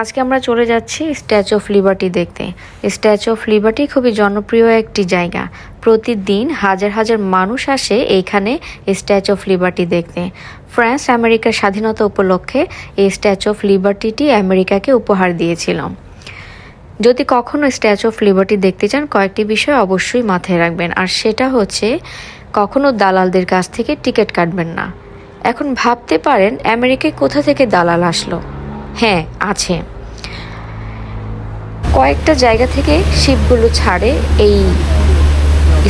আজকে আমরা চলে যাচ্ছি স্ট্যাচু অফ লিবার্টি দেখতে। স্ট্যাচু অফ লিবার্টি খুবই জনপ্রিয় একটি জায়গা। প্রতিদিন হাজার হাজার মানুষ আসে এইখানে স্ট্যাচু অফ লিবার্টি দেখতে। ফ্রান্স আমেরিকার স্বাধীনতা উপলক্ষে এই স্ট্যাচু অফ লিবার্টিটি আমেরিকাকে উপহার দিয়েছিল যদি কখনও স্ট্যাচু অফ লিবার্টি দেখতে চান, কয়েকটি বিষয় অবশ্যই মাথায় রাখবেন। আর সেটা হচ্ছে কখনও দালালদের কাছ থেকে টিকিট কাটবেন না। এখন ভাবতে পারেন, আমেরিকায় কোথা থেকে দালাল আসলো? হ্যাঁ আছে। কয়েকটা জায়গা থেকে শিপগুলো ছাড়ে এই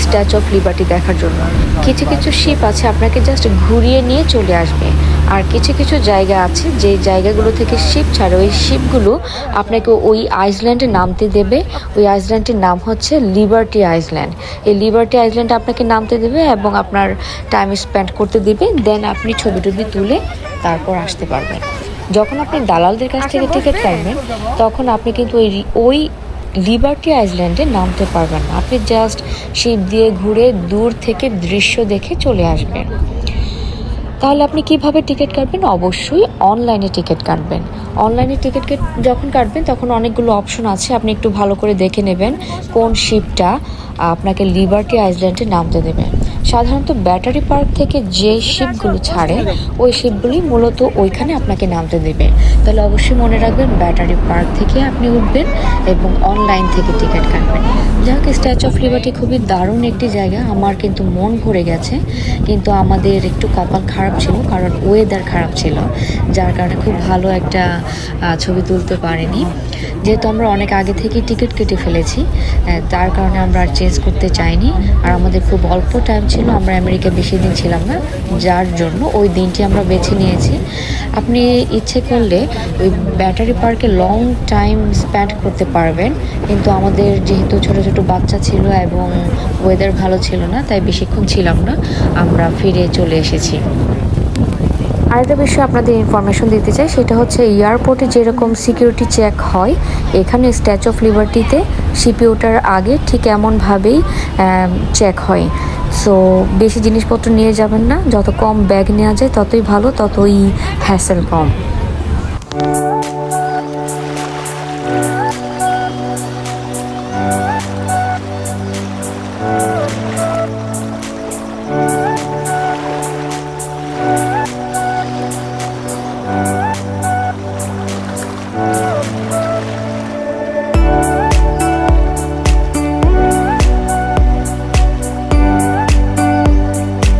স্ট্যাচু অফ লিবার্টি দেখার জন্য। কিছু কিছু শিপ আছে, আপনাকে জাস্ট ঘুরিয়ে নিয়ে চলে আসবে। আর কিছু কিছু জায়গা আছে, যে জায়গাগুলো থেকে শিপ ছাড়ে, ওই শিপগুলো আপনাকে ওই আইসল্যান্ডে নামতে দেবে। ওই আইসল্যান্ডের নাম হচ্ছে লিবার্টি আইসল্যান্ড এই লিবার্টি আইসল্যান্ড আপনাকে নামতে দেবে এবং আপনার টাইম স্পেন্ড করতে দেবে। দেন আপনি ছবি টবি তুলে তারপর আসতে পারবেন। যখন আপনি দালালদের কাছ থেকে টিকিট কাটবেন তখন আপনি কিন্তু ওই ওই লিবার্টি আইল্যান্ডে নামতে পারবেন না। আপনি জাস্ট শিপ দিয়ে ঘুরে দূর থেকে দৃশ্য দেখে চলে আসবেন। তাহলে আপনি কীভাবে টিকিট কাটবেন? অবশ্যই অনলাইনে টিকিট কাটবেন। অনলাইনে টিকিট যখন কাটবেন, তখন অনেকগুলো অপশন আছে। আপনি একটু ভালো করে দেখে নেবেন কোন শিপটা আপনাকে লিবার্টি আইল্যান্ডে নামতে দেবে। সাধারণত ব্যাটারি পার্ক থেকে যে শিপগুলো ছাড়ে, ওই শিপগুলি মূলত ওইখানে আপনাকে নামতে দেবে। তাহলে অবশ্যই মনে রাখবেন ব্যাটারি পার্ক থেকে আপনি উঠবেন এবং অনলাইন থেকে টিকিট কাটবেন। যাই হোক স্ট্যাচু অফ লিবার্টি খুবই দারুণ একটি জায়গা। আমার কিন্তু মন ভরে গেছে, কিন্তু আমাদের একটু কপাল খারাপ ছিল, কারণ ওয়েদার খারাপ ছিল, যার কারণে খুব ভালো একটা ছবি তুলতে পারিনি। যেহেতু আমরা অনেক আগে থেকেই টিকিট কেটে ফেলেছি তার কারণে আমরা আর চেঞ্জ করতে চাইনি। আর আমাদের খুব অল্প টাইম ছিল, আমরা আমেরিকা বেশি দিন ছিলাম না, যার জন্য ওই দিনটি আমরা বেছে নিয়েছি। আপনি ইচ্ছে করলে ওই ব্যাটারি পার্কে লং টাইম স্পেন্ড করতে পারবেন। কিন্তু আমাদের যেহেতু ছোট ছোট বাচ্চা ছিল এবং ওয়েদার ভালো ছিল না, তাই বেশিক্ষণ ছিলাম না। আমরা ফিরে চলে এসেছি। আরেকটা বিষয় আপনাদের ইনফরমেশন দিতে চাই, সেটা হচ্ছে এয়ারপোর্টে যেরকম সিকিউরিটি চেক হয়, এখানে স্ট্যাচু অফ লিবার্টিতে শিপে ওঠার আগে ঠিক এমনভাবেই চেক হয়। সো বেশি জিনিসপত্র নিয়ে যাবেন না। যত কম ব্যাগ নেওয়া যায়, ততই ভালো, ততই হ্যাসেল কম।